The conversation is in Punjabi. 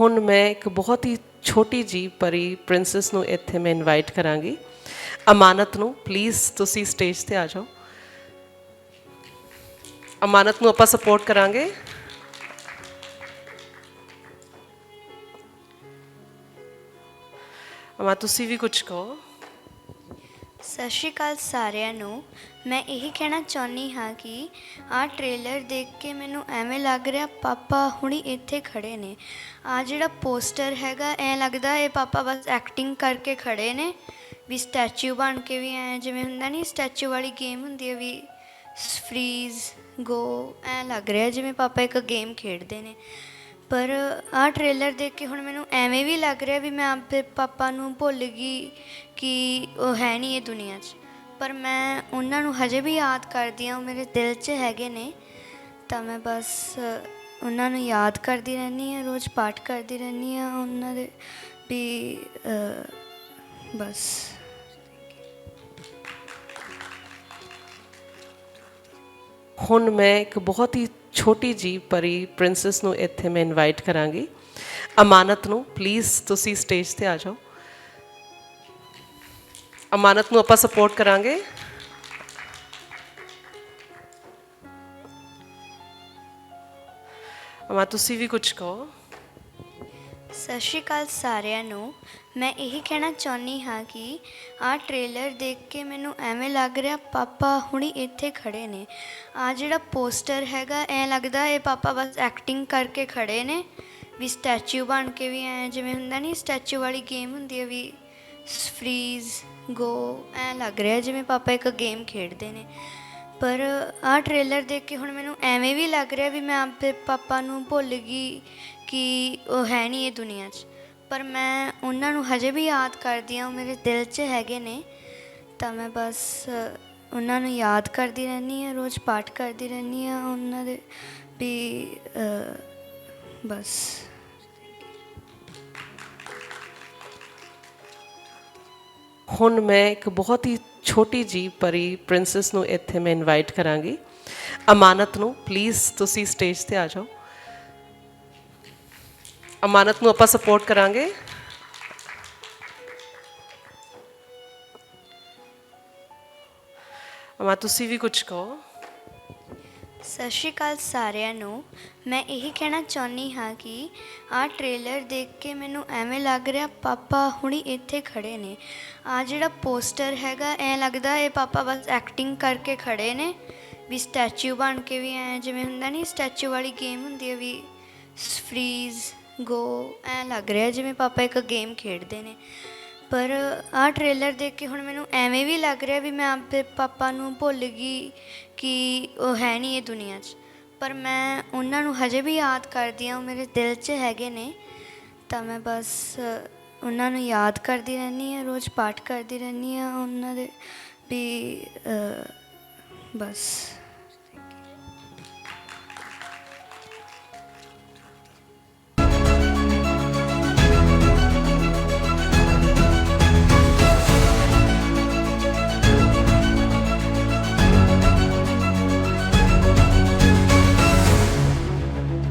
ਹੁਣ ਮੈਂ ਇੱਕ ਬਹੁਤ ਹੀ ਛੋਟੀ ਜੀ ਪਰੀ ਪ੍ਰਿੰਸੈਸ ਨੂੰ ਇੱਥੇ ਮੈਂ ਇਨਵਾਈਟ ਕਰਾਂਗੀ। ਅਮਾਨਤ ਨੂੰ ਪਲੀਜ਼ ਤੁਸੀਂ ਸਟੇਜ ਤੇ ਆ ਜਾਓ। ਅਮਾਨਤ ਨੂੰ ਆਪਾਂ ਸਪੋਰਟ ਕਰਾਂਗੇ। ਅਮਾ, ਤੁਸੀਂ ਵੀ ਕੁਝ ਕਹੋ। ਸਤਿ ਸ਼੍ਰੀ ਅਕਾਲ ਸਾਰਿਆਂ ਨੂੰ। ਮੈਂ ਇਹੀ ਕਹਿਣਾ ਚਾਹੁੰਦੀ ਹਾਂ ਕਿ ਆਹ ਟ੍ਰੇਲਰ ਦੇਖ ਕੇ ਮੈਨੂੰ ਐਵੇਂ ਲੱਗ ਰਿਹਾ, ਪਾਪਾ ਹੁਣੀ ਇੱਥੇ ਖੜੇ ਨੇ। ਆ ਜਿਹੜਾ ਪੋਸਟਰ ਹੈਗਾ, ਐ ਲੱਗਦਾ ਇਹ ਪਾਪਾ ਬਸ ਐਕਟਿੰਗ ਕਰਕੇ ਖੜੇ ਨੇ। ਵੀ ਸਟੈਚੂ ਬਣ ਕੇ ਵੀ ਐ ਜਿਵੇਂ ਹੁੰਦਾ ਨਹੀਂ ਸਟੈਚੂ ਵਾਲੀ ਗੇਮ ਹੁੰਦੀ ਹੈ ਵੀ ਫਰੀਜ਼ ਗੋ ਐ ਲੱਗ ਰਿਹਾ ਜਿਵੇਂ ਪਾਪਾ ਇੱਕ ਗੇਮ ਖੇਡਦੇ ਨੇ। ਪਰ ਆਹ ਟ੍ਰੇਲਰ ਦੇਖ ਕੇ ਹੁਣ ਮੈਨੂੰ ਐਵੇਂ ਵੀ ਲੱਗ ਰਿਹਾ ਵੀ ਮੈਂ ਆਪੇ ਪਾਪਾ ਨੂੰ ਭੁੱਲ ਗਈ ਕਿ ਉਹ ਹੈ ਨਹੀਂ ਇਹ ਦੁਨੀਆ 'ਚ। ਪਰ ਮੈਂ ਉਹਨਾਂ ਨੂੰ ਹਜੇ ਵੀ ਯਾਦ ਕਰਦੀ ਹਾਂ, ਉਹ ਮੇਰੇ ਦਿਲ 'ਚ ਹੈਗੇ ਨੇ। ਤਾਂ ਮੈਂ ਬਸ ਉਹਨਾਂ ਨੂੰ ਯਾਦ ਕਰਦੀ ਰਹਿੰਦੀ ਹਾਂ, ਰੋਜ਼ ਪਾਠ ਕਰਦੀ ਰਹਿੰਦੀ ਹਾਂ ਉਹਨਾਂ ਦੇ ਵੀ ਬਸ। ਹੁਣ ਮੈਂ ਇੱਕ ਬਹੁਤ ਹੀ ਛੋਟੀ ਜੀ ਪਰੀ ਪ੍ਰਿੰਸੈਸ ਨੂੰ ਇੱਥੇ ਮੈਂ ਇਨਵਾਈਟ ਕਰਾਂਗੀ। ਅਮਾਨਤ ਨੂੰ ਪਲੀਜ਼ ਤੁਸੀਂ ਸਟੇਜ ਤੇ ਆ ਜਾਓ। ਅਮਾਨਤ ਨੂੰ ਆਪਾਂ ਸਪੋਰਟ ਕਰਾਂਗੇ। ਅਮਾ, ਤੁਸੀਂ ਵੀ ਕੁਝ ਕਹੋ। ਸਤਿ ਸ਼੍ਰੀ ਅਕਾਲ ਸਾਰਿਆਂ ਨੂੰ। ਮੈਂ ਇਹੀ ਕਹਿਣਾ ਚਾਹੁੰਦੀ ਹਾਂ ਕਿ ਆਹ ਟ੍ਰੇਲਰ ਦੇਖ ਕੇ ਮੈਨੂੰ ਐਵੇਂ ਲੱਗ ਰਿਹਾ, ਪਾਪਾ ਹੁਣੀ ਇੱਥੇ ਖੜੇ ਨੇ। ਆ ਜਿਹੜਾ ਪੋਸਟਰ ਹੈਗਾ, ਐ ਲੱਗਦਾ ਇਹ ਪਾਪਾ ਬਸ ਐਕਟਿੰਗ ਕਰਕੇ ਖੜੇ ਨੇ। ਵੀ ਸਟੈਚੂ ਬਣ ਕੇ ਵੀ ਐ ਜਿਵੇਂ ਹੁੰਦਾ ਨਹੀਂ ਸਟੈਚੂ ਵਾਲੀ ਗੇਮ ਹੁੰਦੀ ਹੈ ਵੀ ਫਰੀਜ਼ ਗੋ ਐ ਲੱਗ ਰਿਹਾ ਜਿਵੇਂ ਪਾਪਾ ਇੱਕ ਗੇਮ ਖੇਡਦੇ ਨੇ। ਪਰ ਆਹ ਟ੍ਰੇਲਰ ਦੇਖ ਕੇ ਹੁਣ ਮੈਨੂੰ ਐਵੇਂ ਵੀ ਲੱਗ ਰਿਹਾ ਵੀ ਮੈਂ ਆਪੇ ਪਾਪਾ ਨੂੰ ਭੁੱਲ ਗਈ ਕਿ ਉਹ ਹੈ ਨਹੀਂ ਇਹ ਦੁਨੀਆ 'ਚ। ਪਰ ਮੈਂ ਉਹਨਾਂ ਨੂੰ ਹਜੇ ਵੀ ਯਾਦ ਕਰਦੀ ਹਾਂ, ਉਹ ਮੇਰੇ ਦਿਲ 'ਚ ਹੈਗੇ ਨੇ। ਤਾਂ ਮੈਂ ਬਸ ਉਹਨਾਂ ਨੂੰ ਯਾਦ ਕਰਦੀ ਰਹਿੰਦੀ ਹਾਂ, ਰੋਜ਼ ਪਾਠ ਕਰਦੀ ਰਹਿੰਦੀ ਹਾਂ ਉਹਨਾਂ ਦੇ ਵੀ ਬਸ। ਹੁਣ ਮੈਂ ਇੱਕ ਬਹੁਤ ਹੀ ਛੋਟੀ ਜੀ ਪਰੀ ਪ੍ਰਿੰਸੈਸ ਨੂੰ ਇੱਥੇ ਮੈਂ ਇਨਵਾਈਟ ਕਰਾਂਗੀ। ਅਮਾਨਤ ਨੂੰ ਪਲੀਜ਼ ਤੁਸੀਂ ਸਟੇਜ ਤੇ ਆ ਜਾਓ। ਅਮਾਨਤ ਨੂੰ ਆਪਾਂ ਸਪੋਰਟ ਕਰਾਂਗੇ। ਅਮਾ, ਤੁਸੀਂ ਵੀ ਕੁਝ ਕਹੋ। ਸਤਿ ਸ਼੍ਰੀ ਅਕਾਲ ਸਾਰਿਆਂ ਨੂੰ। ਮੈਂ ਇਹੀ ਕਹਿਣਾ ਚਾਹੁੰਦੀ ਹਾਂ ਕਿ ਆਹ ਟ੍ਰੇਲਰ ਦੇਖ ਕੇ ਮੈਨੂੰ ਐਵੇਂ ਲੱਗ ਰਿਹਾ, ਪਾਪਾ ਹੁਣੀ ਇੱਥੇ ਖੜੇ ਨੇ। ਆ ਜਿਹੜਾ ਪੋਸਟਰ ਹੈਗਾ, ਐ ਲੱਗਦਾ ਇਹ ਪਾਪਾ ਬਸ ਐਕਟਿੰਗ ਕਰਕੇ ਖੜੇ ਨੇ। ਵੀ ਸਟੈਚੂ ਬਣ ਕੇ ਵੀ ਐ, ਜਿਵੇਂ ਹੁੰਦਾ ਨਹੀਂ ਸਟੈਚੂ ਵਾਲੀ ਗੇਮ ਹੁੰਦੀ ਹੈ ਵੀ ਫਰੀਜ਼ ਗੋ ਐ ਲੱਗ ਰਿਹਾ ਜਿਵੇਂ ਪਾਪਾ ਇੱਕ ਗੇਮ ਖੇਡਦੇ ਨੇ। ਪਰ ਆਹ ਟ੍ਰੇਲਰ ਦੇਖ ਕੇ ਹੁਣ ਮੈਨੂੰ ਐਵੇਂ ਵੀ ਲੱਗ ਰਿਹਾ ਵੀ ਮੈਂ ਆਪੇ ਪਾਪਾ ਨੂੰ ਭੁੱਲ ਗਈ ਕਿ ਉਹ ਹੈ ਨਹੀਂ ਇਹ ਦੁਨੀਆ 'ਚ। ਪਰ ਮੈਂ ਉਹਨਾਂ ਨੂੰ ਹਜੇ ਵੀ ਯਾਦ ਕਰਦੀ ਹਾਂ, ਉਹ ਮੇਰੇ ਦਿਲ 'ਚ ਹੈਗੇ ਨੇ। ਤਾਂ ਮੈਂ ਬਸ ਉਹਨਾਂ ਨੂੰ ਯਾਦ ਕਰਦੀ ਰਹਿੰਦੀ ਹਾਂ, ਰੋਜ਼ ਪਾਠ ਕਰਦੀ ਰਹਿੰਦੀ ਹਾਂ ਉਹਨਾਂ ਦੇ ਵੀ ਬਸ।